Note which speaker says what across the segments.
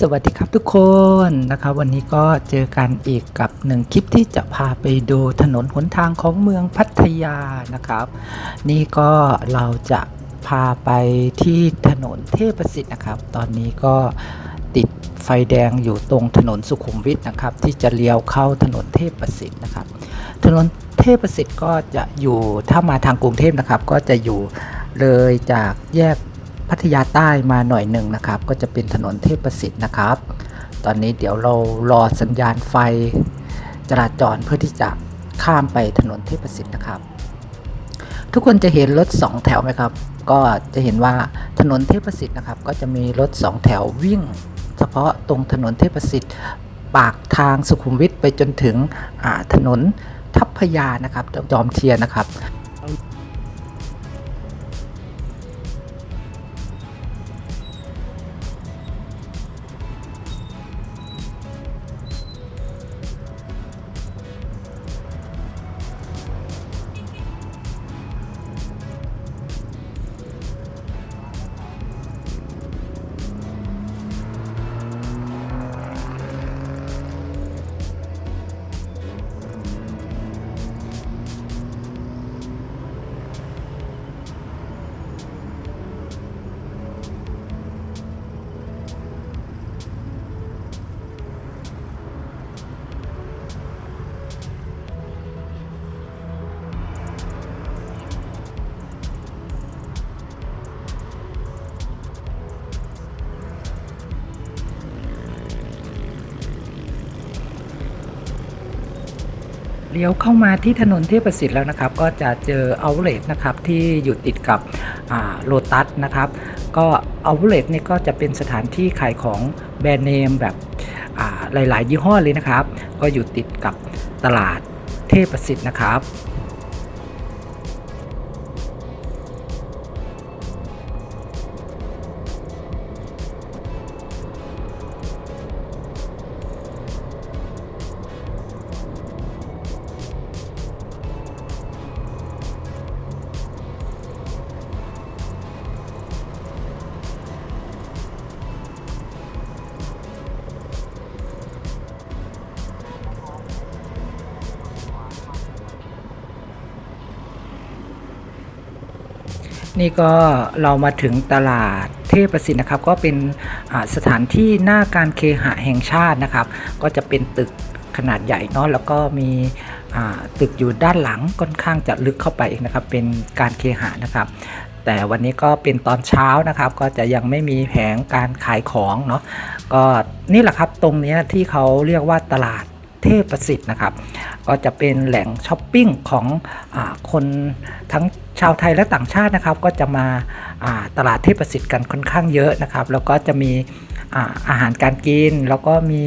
Speaker 1: สวัสดีครับทุกคนนะครับวันนี้ก็เจอกันอีกกับหนึ่งคลิปที่จะพาไปดูถนนหนทางของเมืองพัทยานะครับ นี่ก็เราจะพาไปที่ถนนเทพสิทธิ์นะครับ ตอนนี้ก็ติดไฟแดงอยู่ตรงถนนสุขุมวิทนะครับ ที่จะเลี้ยวเข้าถนนเทพสิทธิ์นะครับ ถนนเทพสิทธิ์ก็จะอยู่ถ้ามาทางกรุงเทพนะครับ ก็จะอยู่เลยจากแยก พัทยาใต้มาหน่อยหนึ่งนะครับ ก็จะเป็นถนนเทพประสิทธิ์นะครับ ตอนนี้เดี๋ยวเรารอสัญญาณไฟจราจรเพื่อที่จะข้ามไปถนนเทพประสิทธิ์นะครับ ทุกคนจะเห็นรถ 2 แถวไหมครับ ก็จะเห็นว่าถนนเทพประสิทธิ์นะครับ ก็จะมีรถ 2 แถววิ่ง เฉพาะตรงถนนเทพประสิทธิ์ปากทางสุขุมวิทไปจนถึงถนนทัพพยานะครับจอมเทียนนะครับ เลี้ยวเข้ามาที่ถนนเทพสิทธิ์แล้วนะครับ ก็จะเจอเอาเล t นะครับที่อยู่ติดกับโลตัสนะครับ ก็เอาเล t นี่ก็จะเป็นสถานที่ขายของแบรนด์เนมแบบหลาย ๆ ยี่ห้อเลยนะครับ ก็อยู่ติดกับตลาดเทพสิทธิ์นะครับ นี่ก็เรามาถึงตลาดเทพสิทธิ์นะครับ ก็เป็นสถานที่หน้าการเคหะแห่งชาตินะครับ ก็จะเป็นตึกขนาดใหญ่เนาะแล้วก็มีตึกอยู่ด้านหลังค่อนข้างจะลึกเข้าไปเองนะครับ เป็นการเคหะนะครับ แต่วันนี้ก็เป็นตอนเช้านะครับ ก็จะยังไม่มีแผงการขายของเนาะก็นี่แหละครับตรงนี้ที่เขาเรียกว่าตลาด เทพประสิทธิ์นะครับ ก็จะเป็นแหล่งช้อปปิ้งของอคนทั้งชาวไทยและต่างชาตินะครับ ก็จะมาาตลาดเทพประสิทธิ์กันค่อนข้างเยอะนะครับ แล้วก็จะมีอาอาหารการกิน แล้วก็มี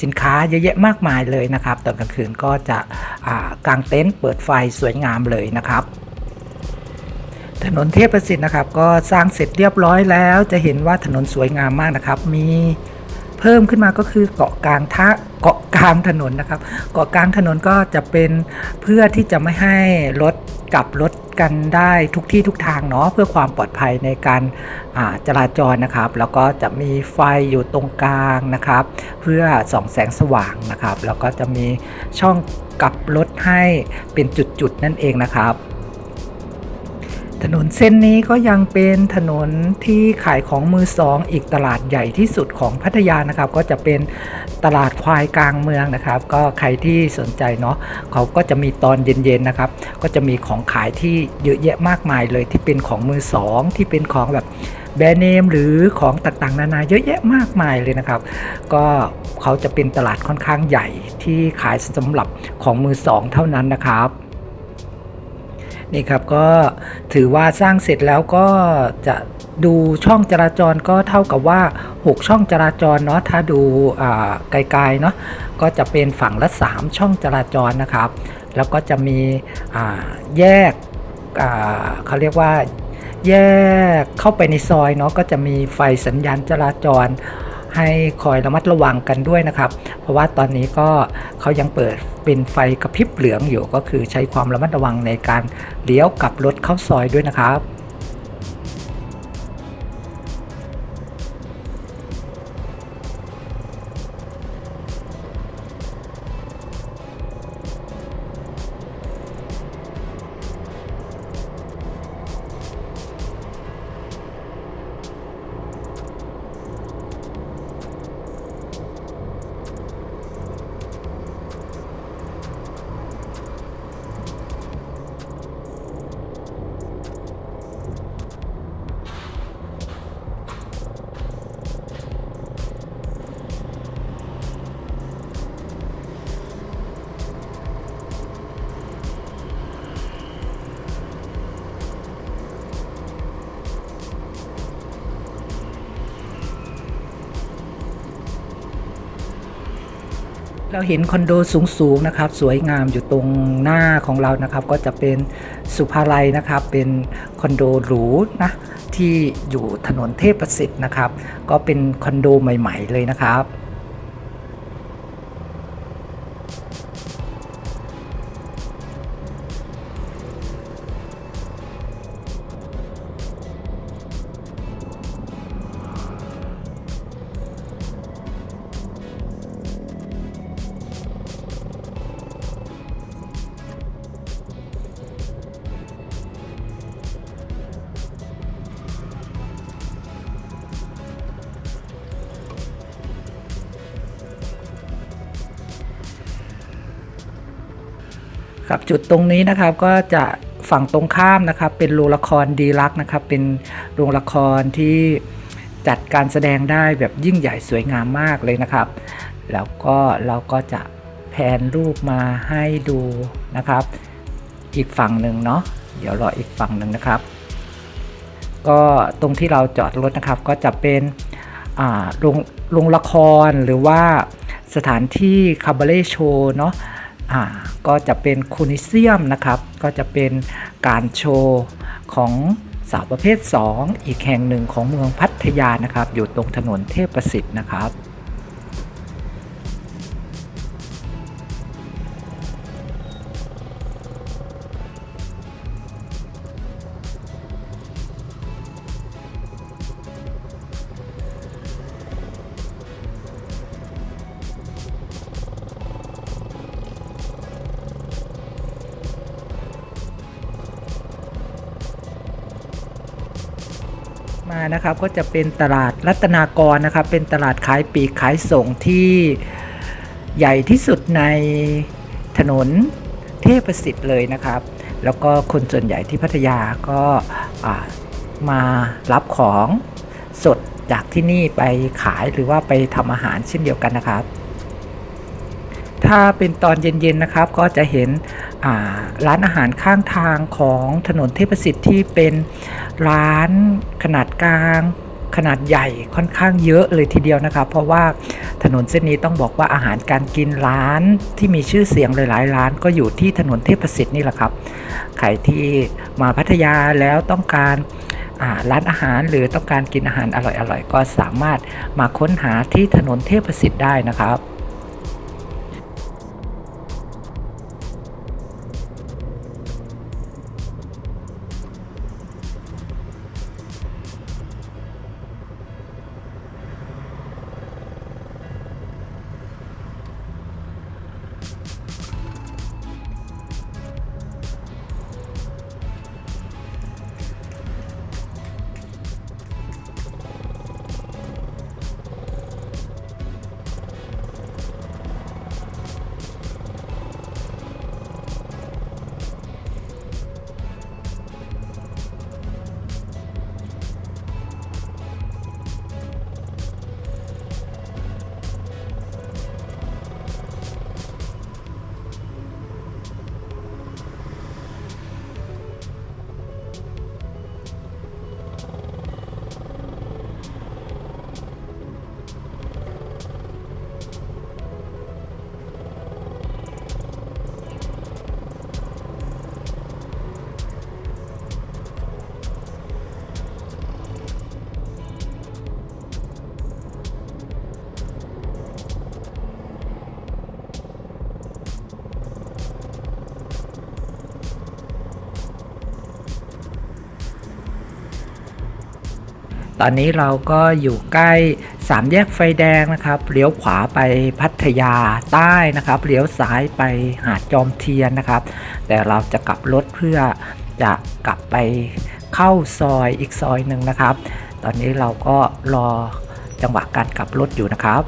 Speaker 1: สินค้าเยอะแยะมากมายเลยนะครับตอนกลางคืนก็จะกางเต็นท์เปิดไฟสวยงามเลยนะครับถนนเทพประสิทธิ์นะครับ ก็สร้างเสร็จเรียบร้อยแล้ว จะเห็นว่าถนนสวยงามมากนะครับ มี เพิ่มขึ้นมาก็คือเกาะกลางท่าเกาะกลางถนนนะครับ เกาะกลางถนนก็จะเป็นเพื่อที่จะไม่ให้รถกลับรถกันได้ทุกที่ทุกทางเนาะเพื่อความปลอดภัยในการาจราจรนะครับ แล้วก็จะมีไฟอยู่ตรงกลางนะครับ เพื่อส่องแสงสว่างนะครับ แล้วก็จะมีช่องกลับรถให้เป็นจุดๆนั่นเองนะครับ ถนนเส้นนี้ก็ยังเป็นถนนที่ขายของมือสองอีกตลาดใหญ่ที่สุดของพัทยานะครับ ก็จะเป็นตลาดควายกลางเมืองนะครับ ก็ใครที่สนใจเนาะเขาก็จะมีตอนเย็นๆนะครับ ก็จะมีของขายที่เยอะแยะมากมายเลยที่เป็นของมือสองที่เป็นของแบบแบรนด์เนมหรือของต่างๆ นานาเยอะแยะมากมายเลยนะครับ ก็เขาจะเป็นตลาดค่อนข้างใหญ่ที่ขายสำหรับของมือสองเท่านั้นนะครับ นี่ครับก็ถือว่าสร้างเสร็จแล้วก็จะดูช่องจราจรก็เท่ากับว่า 6 ช่องจราจรเนาะถ้าดูไกลๆเนาะก็จะเป็นฝั่งละ 3 ช่องจราจรนะครับ แล้วก็จะมีแยกเขาเรียกว่าแยกเข้าไปในซอยเนาะก็จะมีไฟสัญญาณจราจร ให้คอยระมัดระวังกันด้วยนะครับ เพราะว่าตอนนี้ก็เขายังเปิดเป็นไฟกระพริบเหลืองอยู่ก็คือใช้ความระมัดระวังในการเลี้ยวกลับรถเข้าซอยด้วยนะครับ เราเห็นคอนโดสูงๆนะครับ สวยงามอยู่ตรงหน้าของเรานะครับ ก็จะเป็นสุภาลัยนะครับ เป็นคอนโดหรูนะที่อยู่ถนนเทพประสิทธิ์นะครับ ก็เป็นคอนโดใหม่ ๆ เลยนะครับ จุดตรงนี้นะครับก็จะฝั่งตรงข้ามนะครับ เป็นโรงละครดีลักซ์นะครับ เป็นโรงละครที่จัดการแสดงได้แบบยิ่งใหญ่สวยงามมากเลยนะครับ แล้วก็เราก็จะแพนรูปมาให้ดูนะครับ อีกฝั่งหนึ่งเนาะเดี๋ยวรออีกฝั่งหนึ่งนะครับ ก็ตรงที่เราจอดรถนะครับก็จะเป็นอ่าโรงโรงละครหรือว่าสถานที่คาบาเล่โชว์เนาะ อ่าก็จะเป็นคูนิเซียมนะครับ ก็จะเป็นการโชว์ของสาวประเภท 2 อีกแห่งหนึ่งของเมืองพัทยานะครับ อยู่ตรงถนนเทพประสิทธิ์นะครับ มานะครับก็จะเป็นตลาดรัตนากรนะครับ เป็นตลาดขายปีกขายส่งที่ใหญ่ที่สุดในถนนเทพสิทธิ์เลยนะครับ แล้วก็คนส่วนใหญ่ที่พัทยาก็มารับของสดจากที่นี่ไปขายหรือว่าไปทำอาหารเช่นเดียวกันนะครับ ถ้าเป็นตอนเย็นๆนะครับก็จะเห็น ร้านอาหารข้างทางของถนนเทพสิทธิ์ที่เป็นร้านขนาดกลางขนาดใหญ่ค่อนข้างเยอะเลยทีเดียวนะครับเพราะว่าถนนเส้นนี้ต้องบอกว่าอาหารการกินร้านที่มีชื่อเสียงหลายๆร้าน ก็อยู่ที่ถนนเทพสิทธิ์นี่แหละครับใครที่มาพัทยาแล้วต้องการร้านอาหารหรือต้องการกินอาหารอร่อยๆก็สามารถมาค้นหาที่ถนนเทพสิทธิ์ได้นะครับ ตอนนี้เราก็อยู่ใกล้สามแยกไฟแดงนะครับเลี้ยวขวาไปพัทยาใต้นะครับเลี้ยวซ้ายไปหาดจอมเทียนนะครับ แต่เราจะกลับรถเพื่อจะกลับไปเข้าซอยอีกซอยหนึ่งนะครับ ตอนนี้เราก็รอจังหวะการกลับรถอยู่นะครับ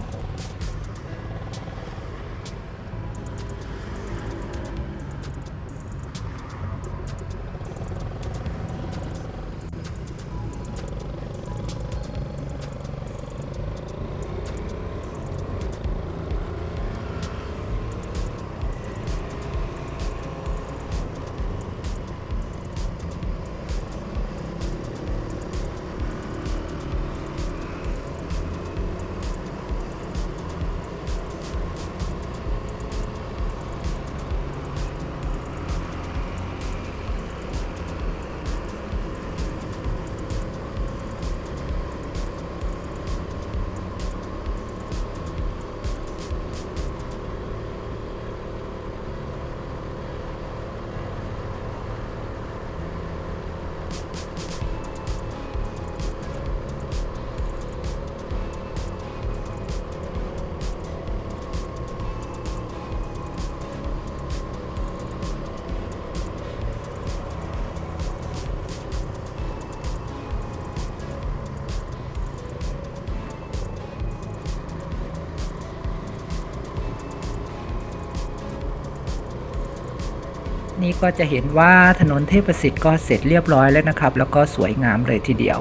Speaker 1: นี่ก็จะเห็นว่าถนนเทพประสิทธิ์ก็เสร็จเรียบร้อยแล้วนะครับ แล้วก็สวยงามเลยทีเดียว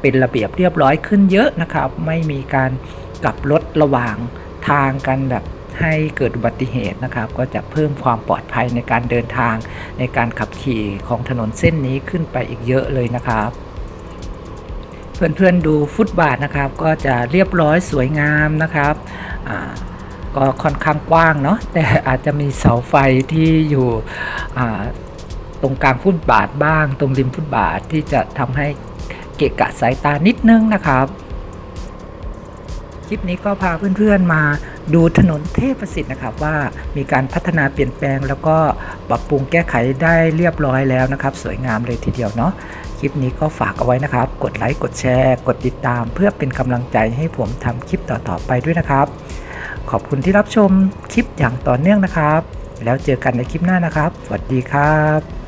Speaker 1: เป็นระเบียบเรียบร้อยขึ้นเยอะนะครับ ไม่มีการกลับรถระหว่างทางกันแบบให้เกิดอุบัติเหตุนะครับ ก็จะเพิ่มความปลอดภัยในการเดินทางในการขับขี่ของถนนเส้นนี้ขึ้นไปอีกเยอะเลยนะครับ เพื่อนๆดูฟุตบาทนะครับ ก็จะเรียบร้อยสวยงามนะครับก็ค่อนข้างกว้างเนาะแต่อาจจะมีเสาไฟที่อยู่ ตรงกลางฟุตบาทบ้าง ตรงริมฟุตบาทที่จะทำให้เกะกะสายตานิดนึงนะครับ คลิปนี้ก็พาเพื่อนๆมาดูถนนเทพประสิทธิ์นะครับว่ามีการพัฒนาเปลี่ยนแปลง แล้วก็ปรับปรุงแก้ไขได้เรียบร้อยแล้วนะครับ สวยงามเลยทีเดียวเนาะคลิปนี้ก็ฝากเอาไว้นะครับ กดไลค์กดแชร์ กดติดตาม เพื่อเป็นกำลังใจให้ผมทำคลิปต่อๆไปด้วยนะครับ ขอบคุณที่รับชมคลิปอย่างต่อเนื่องนะครับ แล้วเจอกันในคลิปหน้านะครับ สวัสดีครับ